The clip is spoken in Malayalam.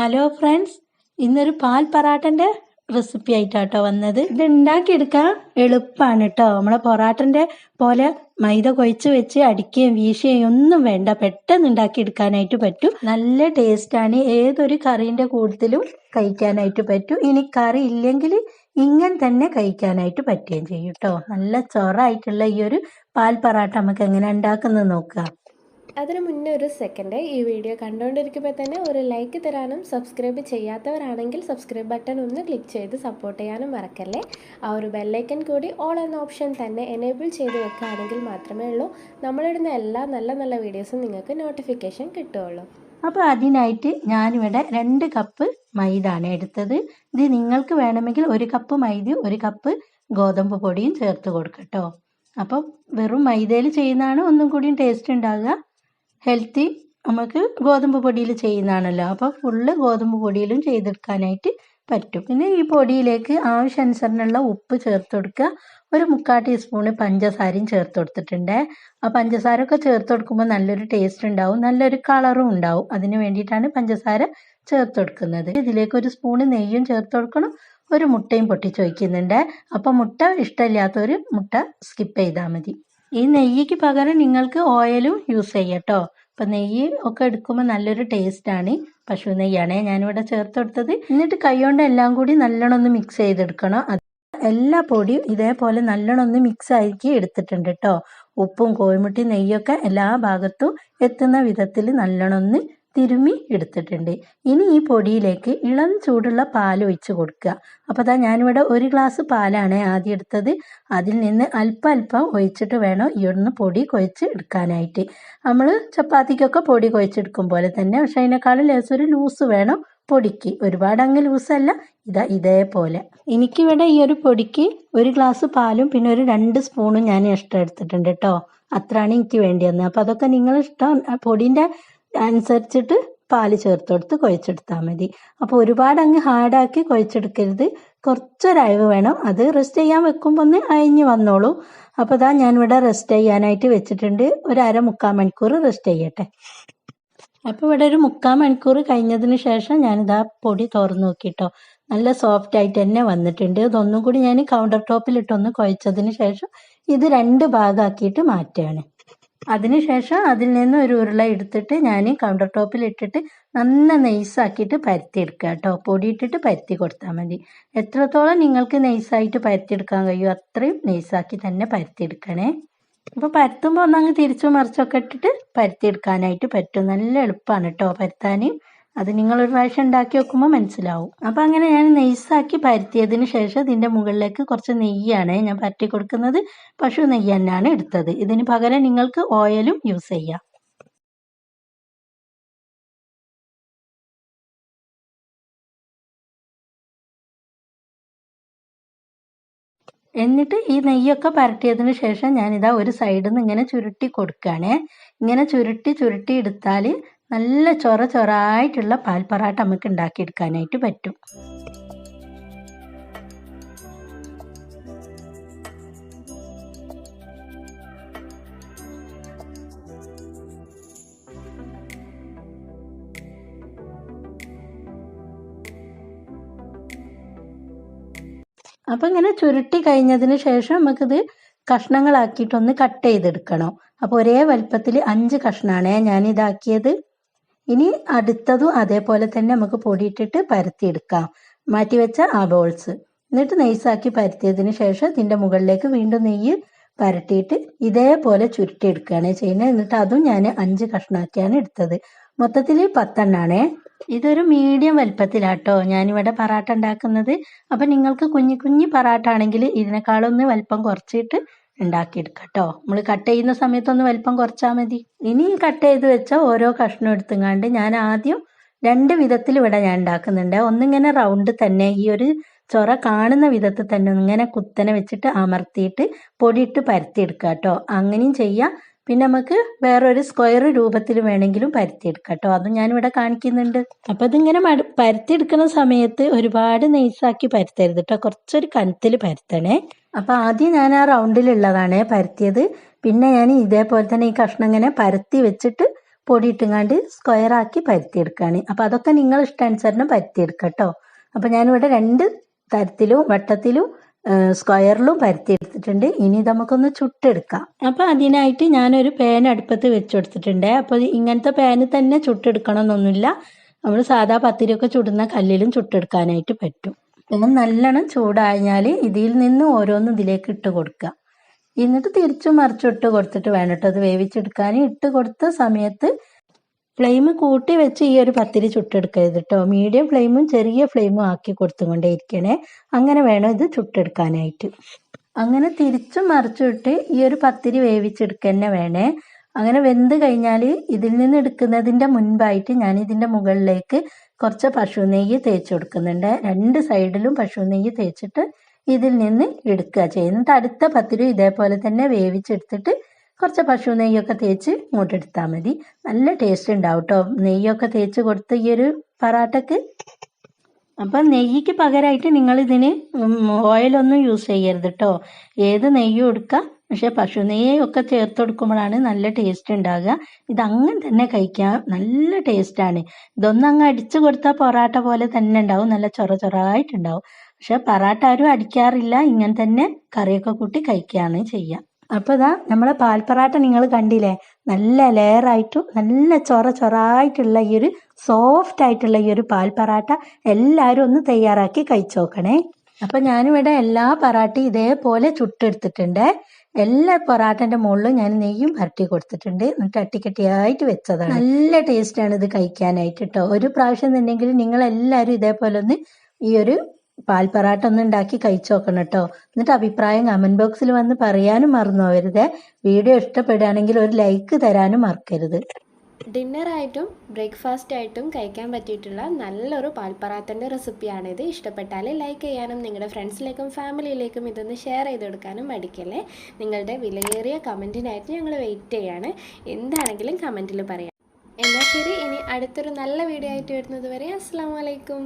ഹലോ ഫ്രണ്ട്സ് ഇന്നൊരു പാൽ പറാട്ടന്റെ റെസിപ്പി ആയിട്ടാട്ടോ വന്നത്. ഇത് ഉണ്ടാക്കിയെടുക്കാൻ എളുപ്പമാണ് കേട്ടോ നമ്മളെ പൊറാട്ടന്റെ പോലെ മൈദ കൊഴിച്ച് വെച്ച് അടിക്കുകയും വീശുകയും ഒന്നും വേണ്ട. പെട്ടെന്ന് ഉണ്ടാക്കിയെടുക്കാനായിട്ട് പറ്റും. നല്ല ടേസ്റ്റാണ് ഏതൊരു കറീന്റെ കൂടുതലും കഴിക്കാനായിട്ട് പറ്റും. ഇനി കറി ഇല്ലെങ്കിൽ ഇങ്ങനെ തന്നെ കഴിക്കാനായിട്ട് പറ്റുകയും ചെയ്യും കേട്ടോ നല്ല ചൊറായിട്ടുള്ള ഈ ഒരു പാൽ പൊറാട്ട നമുക്ക് എങ്ങനെ ഉണ്ടാക്കുന്നത് നോക്കുക അതിന് മുന്നേ ഒരു സെക്കൻഡ് ഈ വീഡിയോ കണ്ടുകൊണ്ടിരിക്കുമ്പോൾ തന്നെ ഒരു ലൈക്ക് തരാനും സബ്സ്ക്രൈബ് ചെയ്യാത്തവരാണെങ്കിൽ സബ്സ്ക്രൈബ് ബട്ടൺ ഒന്ന് ക്ലിക്ക് ചെയ്ത് സപ്പോർട്ട് ചെയ്യാനും മറക്കല്ലേ? ആ ഒരു ബെല്ലൈക്കൻ കൂടി ഓൾ എന്ന ഓപ്ഷൻ തന്നെ എനേബിൾ ചെയ്ത് വെക്കുകയാണെങ്കിൽ മാത്രമേ ഉള്ളൂ. നമ്മളിടുന്ന എല്ലാ നല്ല നല്ല വീഡിയോസും നിങ്ങൾക്ക് നോട്ടിഫിക്കേഷൻ കിട്ടുകയുള്ളൂ. അപ്പോൾ അതിനായിട്ട് ഞാനിവിടെ രണ്ട് കപ്പ് മൈദ ആണ് എടുത്തത്. ഇത് നിങ്ങൾക്ക് വേണമെങ്കിൽ ഒരു കപ്പ് മൈദയും ഒരു കപ്പ് ഗോതമ്പ് പൊടിയും ചേർത്ത് കൊടുക്കട്ടോ. അപ്പം വെറും മൈദയിൽ ചെയ്യുന്നതാണ് ഒന്നും കൂടി ടേസ്റ്റ് ഉണ്ടാകുക ഹെൽത്തി നമുക്ക് ഗോതമ്പ് പൊടിയിൽ ചെയ്യുന്നതാണല്ലോ. അപ്പോൾ ഫുള്ള് ഗോതമ്പ് പൊടിയിലും ചെയ്തെടുക്കാനായിട്ട് പറ്റും. പിന്നെ ഈ പൊടിയിലേക്ക് ആവശ്യാനുസരണമുള്ള ഉപ്പ് ചേർത്ത് കൊടുക്കുക. ഒരു മുക്കാൽ ടീസ്പൂണ് പഞ്ചസാരയും ചേർത്ത് കൊടുത്തിട്ടുണ്ട്. ആ പഞ്ചസാര ഒക്കെ ചേർത്ത് കൊടുക്കുമ്പോൾ നല്ലൊരു ടേസ്റ്റ് ഉണ്ടാവും. നല്ലൊരു കളറും ഉണ്ടാവും. അതിന് വേണ്ടിയിട്ടാണ് പഞ്ചസാര ചേർത്ത് കൊടുക്കുന്നത്. ഇതിലേക്ക് ഒരു സ്പൂണ് നെയ്യും ചേർത്ത് കൊടുക്കണം. ഒരു മുട്ടയും പൊട്ടിച്ച് വയ്ക്കുന്നുണ്ട് അപ്പോൾ മുട്ട ഇഷ്ടമില്ലാത്തൊരു മുട്ട സ്കിപ്പ് ചെയ്താൽ മതി. ഈ നെയ്യ്ക്ക് പകരം നിങ്ങൾക്ക് ഓയിലും യൂസ് ചെയ്യട്ടോ. അപ്പം നെയ്യ് ഒക്കെ എടുക്കുമ്പോൾ നല്ലൊരു ടേസ്റ്റ് ആണ്. പശു നെയ്യാണേ ഞാനിവിടെ ചേർത്ത് കൊടുത്തത്. എന്നിട്ട് കൈകൊണ്ട് എല്ലാം കൂടി നല്ലോണം ഒന്ന് മിക്സ് ചെയ്തെടുക്കണം. എല്ലാ പൊടിയും ഇതേപോലെ നല്ലോണം ഒന്ന് മിക്സ് ആക്കി എടുത്തിട്ടുണ്ട് കേട്ടോ ഉപ്പും കോഴിമുട്ടി നെയ്യൊക്കെ എല്ലാ ഭാഗത്തും എത്തുന്ന വിധത്തിൽ നല്ലോണം ഒന്ന് തിരുമ്മി എടുത്തിട്ടുണ്ട്. ഇനി ഈ പൊടിയിലേക്ക് ഇളം ചൂടുള്ള പാൽ ഒഴിച്ച് കൊടുക്കുക. അപ്പോൾ അതാ ഞാനിവിടെ ഒരു ഗ്ലാസ് പാലാണ് ആദ്യം എടുത്തത്. അതിൽ നിന്ന് അല്പം അല്പം ഒഴിച്ചിട്ട് വേണം ഒന്ന് പൊടി കുഴച്ച് എടുക്കാനായിട്ട്. നമ്മൾ ചപ്പാത്തിക്കൊക്കെ പൊടി കുഴച്ചെടുക്കും പോലെ തന്നെ. പക്ഷെ അതിനേക്കാളും ലേസ് ഒരു ലൂസ് വേണം പൊടിക്ക്. ഒരുപാട് അങ്ങ് ലൂസല്ല ഇതാ ഇതേപോലെ. എനിക്കിവിടെ ഈ ഒരു പൊടിക്ക് ഒരു ഗ്ലാസ് പാലും പിന്നെ ഒരു രണ്ട് സ്പൂണും ഞാൻ എക്സ്ട്രാ എടുത്തിട്ടുണ്ട് കേട്ടോ അത്രയാണ് എനിക്ക് വേണ്ടി വന്നത് അപ്പോൾ അതൊക്കെ നിങ്ങളിഷ്ടം. പൊടിന്റെ അനുസരിച്ചിട്ട് പാൽ ചേർത്ത് കൊടുത്ത് കുഴച്ചെടുത്താൽ മതി. അപ്പോൾ ഒരുപാട് അങ്ങ് ഹാർഡാക്കി കുഴച്ചെടുക്കരുത്. കുറച്ചൊരയവ് വേണം. അത് റെസ്റ്റ് ചെയ്യാൻ വെക്കുമ്പോൾ ഒന്ന് അയഞ്ഞ് വന്നോളൂ. അപ്പോൾ ഇതാ ഇവിടെ റെസ്റ്റ് ചെയ്യാനായിട്ട് വെച്ചിട്ടുണ്ട്. ഒരു അര മുക്കാൽ മണിക്കൂർ റെസ്റ്റ് ചെയ്യട്ടെ. അപ്പോൾ ഇവിടെ ഒരു മുക്കാൽ മണിക്കൂർ കഴിഞ്ഞതിന് ശേഷം ഞാനിതാ പൊടി തുറന്നു നോക്കിട്ടോ. നല്ല സോഫ്റ്റ് ആയിട്ട് തന്നെ വന്നിട്ടുണ്ട്. ഇതൊന്നും കൂടി ഞാൻ കൗണ്ടർ ടോപ്പിലിട്ടൊന്ന് കുഴച്ചതിന് ശേഷം ഇത് രണ്ട് ഭാഗമാക്കിയിട്ട് മാറ്റുകയാണ് അതിനുശേഷം അതിൽ നിന്ന് ഒരു ഉരുള എടുത്തിട്ട് ഞാൻ കൗണ്ടർ ടോപ്പിൽ ഇട്ടിട്ട് നന്ന നെയ്സാക്കിയിട്ട് പരത്തിയെടുക്കുക കേട്ടോ. പൊടി ഇട്ടിട്ട് പരത്തി കൊടുത്താൽ മതി. എത്രത്തോളം നിങ്ങൾക്ക് നെയ്സായിട്ട് പരത്തിയെടുക്കാൻ കഴിയും അത്രയും നെയ്സാക്കി തന്നെ പരത്തിയെടുക്കണേ. അപ്പോൾ പരത്തുമ്പോൾ ഒന്നങ്ങ് തിരിച്ചു മറിച്ചൊക്കെ ഇട്ടിട്ട് പരത്തിയെടുക്കാനായിട്ട് പറ്റും. നല്ല എളുപ്പമാണ് കേട്ടോ പരത്താൻ. അത് നിങ്ങളൊരു പ്രാവശ്യം ഉണ്ടാക്കി വെക്കുമ്പോൾ മനസ്സിലാവും. അപ്പോൾ അങ്ങനെ ഞാൻ നെയ്സാക്കി പരത്തിയതിന് ശേഷം ഇതിന്റെ മുകളിലേക്ക് കുറച്ച് നെയ്യാണ് ഞാൻ പരത്തി കൊടുക്കുന്നത്. പശു നെയ്യ് തന്നെയാണ് എടുത്തത്. ഇതിന് പകരം നിങ്ങൾക്ക് ഓയിലും യൂസ് ചെയ്യാം. എന്നിട്ട് ഈ നെയ്യൊക്കെ പരട്ടിയതിന് ശേഷം ഞാനിതാ ഒരു സൈഡിൽ നിന്ന് ഇങ്ങനെ ചുരുട്ടി കൊടുക്കുകയാണ്. ഇങ്ങനെ ചുരുട്ടി ചുരുട്ടി എടുത്താൽ നല്ല ചൊറ ചൊറായിട്ടുള്ള പാൽ പൊറാട്ട നമുക്ക് ഉണ്ടാക്കിയെടുക്കാനായിട്ട് പറ്റും. അപ്പം ഇങ്ങനെ ചുരുട്ടി കഴിഞ്ഞതിന് ശേഷം നമുക്കിത് കഷ്ണങ്ങളാക്കിയിട്ടൊന്ന് കട്ട് ചെയ്തെടുക്കണം. അപ്പോൾ ഒരേ വലുപ്പത്തിൽ അഞ്ച് കഷ്ണമാണ് ഞാൻ ഇതാക്കിയത്. ഇനി അടുത്തതും അതേപോലെ തന്നെ നമുക്ക് പൊടിയിട്ടിട്ട് പരത്തിയെടുക്കാം. മാറ്റി വെച്ച ആ ബോൾസ് എന്നിട്ട് നെയ്സാക്കി പരത്തിയതിന് ശേഷം ഇതിന്റെ മുകളിലേക്ക് വീണ്ടും നെയ്യ് പരട്ടിയിട്ട് ഇതേപോലെ ചുരുട്ടിയെടുക്കുകയാണ് ചെയ്യുന്നത്. എന്നിട്ട് അതും ഞാൻ അഞ്ച് കഷ്ണാക്കിയാണ് എടുത്തത്. മൊത്തത്തിൽ പത്തെണ്ണാണേ. ഇതൊരു മീഡിയം വലിപ്പത്തിലാട്ടോ. ഞാനിവിടെ പറാട്ട ഉണ്ടാക്കുന്നത്. അപ്പം നിങ്ങൾക്ക് കുഞ്ഞു കുഞ്ഞു പറാട്ട ആണെങ്കിൽ ഇതിനേക്കാളൊന്ന് വലിപ്പം കുറച്ചിട്ട് ഉണ്ടാക്കിയെടുക്കാം കേട്ടോ നമ്മൾ കട്ട് ചെയ്യുന്ന സമയത്തൊന്ന് വലിപ്പം കുറച്ചാൽ മതി. ഇനിയും കട്ട് ചെയ്ത് വെച്ച ഓരോ കഷ്ണം എടുത്തുങ്ങാണ്ട് ഞാൻ ആദ്യം രണ്ട് വിധത്തിൽ ഇവിടെ ഞാൻ ഉണ്ടാക്കുന്നുണ്ട്. ഒന്നിങ്ങനെ റൗണ്ട് തന്നെ ഈ ഒരു ചൊറ കാണുന്ന വിധത്തിൽ തന്നെ ഇങ്ങനെ കുത്തനെ വെച്ചിട്ട് അമർത്തിയിട്ട് പൊടിയിട്ട് പരത്തിയെടുക്കുക കേട്ടോ അങ്ങനെയും ചെയ്യാം. പിന്നെ നമുക്ക് വേറൊരു സ്ക്വയർ രൂപത്തിൽ വേണമെങ്കിലും പരത്തിയെടുക്കാം കേട്ടോ. അതും ഞാനിവിടെ കാണിക്കുന്നുണ്ട്. അപ്പം ഇതിങ്ങനെ മട പരത്തിയെടുക്കുന്ന സമയത്ത് ഒരുപാട് നെയ്സാക്കി പരത്തരുത് കേട്ടോ. കുറച്ചൊരു കനത്തിൽ പരത്തണേ. അപ്പം ആദ്യം ഞാൻ ആ റൗണ്ടിലുള്ളതാണ് പരത്തിയത്. പിന്നെ ഞാൻ ഇതേപോലെ തന്നെ ഈ കഷ്ണം ഇങ്ങനെ പരത്തി വെച്ചിട്ട് പൊടി ഇട്ടുങ്ങാണ്ട് സ്ക്വയറാക്കി പരത്തിയെടുക്കുകയാണ് അപ്പോൾ അതൊക്കെ നിങ്ങൾ ഇഷ്ടാനുസരണം പരത്തിയെടുക്കാം കേട്ടോ. അപ്പോൾ ഞാനിവിടെ രണ്ട് തരത്തിലും വട്ടത്തിലും സ്ക്വയറിലും സ്ക്വയറിലും പരത്തിയെടുത്തിട്ടുണ്ട് ഇനി നമുക്കൊന്ന് ചുട്ടെടുക്കാം. അപ്പോൾ അതിനായിട്ട് ഞാനൊരു പാൻ അടുപ്പത്ത് വെച്ച് കൊടുത്തിട്ടുണ്ട് അപ്പോൾ ഇങ്ങനത്തെ പാന് തന്നെ ചുട്ടെടുക്കണം എന്നൊന്നുമില്ല നമ്മൾ സാധാ പത്തിരിയൊക്കെ ചുടുന്ന കല്ലിലും ചുട്ടെടുക്കാനായിട്ട് പറ്റും. പിന്നെ നല്ലോണം ചൂടായാൽ ഇതിൽ നിന്ന് ഓരോന്ന് ഇതിലേക്ക് ഇട്ട് കൊടുക്കുക. എന്നിട്ട് തിരിച്ചു മറിച്ചു ഇട്ട് കൊടുത്തിട്ട് വേണം കേട്ടോ. അത് വേവിച്ചെടുക്കാൻ. ഇട്ട് കൊടുത്ത സമയത്ത് ഫ്ലെയിം കൂട്ടി വെച്ച് ഈ ഒരു പത്തിരി ചുട്ടെടുക്കരുത് കേട്ടോ. മീഡിയം ഫ്ലെയിമും ചെറിയ ഫ്ലെയിമും ആക്കി കൊടുത്തുകൊണ്ടേ ഇരിക്കണേ അങ്ങനെ വേണം ഇത് ചുട്ടെടുക്കാനായിട്ട്. അങ്ങനെ തിരിച്ചും മറിച്ചു ഇട്ട് ഈ ഒരു പത്തിരി വേവിച്ചെടുക്കുക തന്നെ വേണേ. അങ്ങനെ വെന്ത് കഴിഞ്ഞാൽ ഇതിൽ നിന്ന് എടുക്കുന്നതിന്റെ മുൻപായിട്ട് ഞാൻ ഇതിന്റെ മുകളിലേക്ക് കുറച്ച് പശു നെയ്യ് തേച്ച് കൊടുക്കുന്നുണ്ട്. രണ്ട് സൈഡിലും പശു നെയ്യ് തേച്ചിട്ട് ഇതിൽ നിന്ന് എടുക്കുക ചെയ്യുന്നത് അടുത്ത പത്തിരി ഇതേപോലെ തന്നെ വേവിച്ചെടുത്തിട്ട് കുറച്ച് പശു നെയ്യൊക്കെ തേച്ച് ഇങ്ങോട്ട് എടുത്താൽ മതി. നല്ല ടേസ്റ്റ് ഉണ്ടാവും കേട്ടോ നെയ്യൊക്കെ തേച്ച് കൊടുത്ത് ഈ ഒരു പറാട്ടക്ക് അപ്പം നെയ്യ്ക്ക് പകരമായിട്ട് നിങ്ങൾ ഇതിന് ഓയിലൊന്നും യൂസ് ചെയ്യരുത് കേട്ടോ ഏത് നെയ്യും എടുക്കാം. പക്ഷെ പശു നെയ്യൊക്കെ ചേർത്ത് കൊടുക്കുമ്പോഴാണ് നല്ല ടേസ്റ്റ് ഉണ്ടാകുക ഇത് അങ്ങനെ തന്നെ കഴിക്കാൻ നല്ല ടേസ്റ്റാണ് ഇതൊന്നും അങ്ങ് അടിച്ചു കൊടുത്താൽ പൊറാട്ട പോലെ തന്നെ ഉണ്ടാവും. നല്ല ചൊറ ചൊറായിട്ടുണ്ടാവും. പക്ഷെ പൊറാട്ട ആരും അടിക്കാറില്ല. ഇങ്ങനെ തന്നെ കറിയൊക്കെ കൂട്ടി കഴിക്കുകയാണ് ചെയ്യുക. അപ്പോൾ ഇതാ നമ്മളെ പാൽപ്പറാട്ട നിങ്ങൾ കണ്ടില്ലേ? നല്ല ലെയറായിട്ടും നല്ല ചൊറ ചൊറായിട്ടുള്ള ഈ ഒരു സോഫ്റ്റ് ആയിട്ടുള്ള ഈ ഒരു പാൽപ്പറാട്ട എല്ലാവരും ഒന്ന് തയ്യാറാക്കി കഴിച്ചു നോക്കണേ അപ്പം ഞാനിവിടെ എല്ലാ പറാട്ടയും ഇതേപോലെ ചുട്ടെടുത്തിട്ടുണ്ട്. എല്ലാ പൊറാട്ടന്റെ മുകളിലും ഞാൻ നെയ്യും പരട്ടി കൊടുത്തിട്ടുണ്ട്. എന്നിട്ട് അട്ടിക്കട്ടിയായിട്ട് വെച്ചതാണ്. നല്ല ടേസ്റ്റാണ് ഇത് കഴിക്കാനായിട്ട് കേട്ടോ ഒരു പ്രാവശ്യം എന്നുണ്ടെങ്കിൽ നിങ്ങൾ എല്ലാവരും ഇതേപോലെ ഒന്ന് ഈ ഒരു പാൽ പൊറാട്ട ഒന്ന് ഉണ്ടാക്കി കഴിച്ചു നോക്കണം കേട്ടോ എന്നിട്ട് അഭിപ്രായം കമന്റ് ബോക്സിൽ വന്ന് പറയാനും മറന്നു വീഡിയോ ഇഷ്ടപ്പെടുകയാണെങ്കിൽ ഒരു ലൈക്ക് തരാനും മറക്കരുത്. ഡിന്നറായിട്ടും ബ്രേക്ക്ഫാസ്റ്റ് ആയിട്ടും കഴിക്കാൻ പറ്റിയിട്ടുള്ള നല്ലൊരു പാൽപ്പറാത്തന്റെ റെസിപ്പിയാണിത് ഇഷ്ടപ്പെട്ടാൽ ലൈക്ക് ചെയ്യാനും നിങ്ങളുടെ ഫ്രണ്ട്സിലേക്കും ഫാമിലിയിലേക്കും ഇതൊന്ന് ഷെയർ ചെയ്ത് കൊടുക്കാനും മടിക്കല്ലേ. നിങ്ങളുടെ വിലയേറിയ കമന്റിനായിട്ട് ഞങ്ങൾ വെയിറ്റ് ചെയ്യാണ്. എന്താണെങ്കിലും കമന്റിൽ പറയാം. എന്നാൽ ശരി ഇനി അടുത്തൊരു നല്ല വീഡിയോ ആയിട്ട് വരുന്നത് വരെ അസ്സാം വലൈക്കും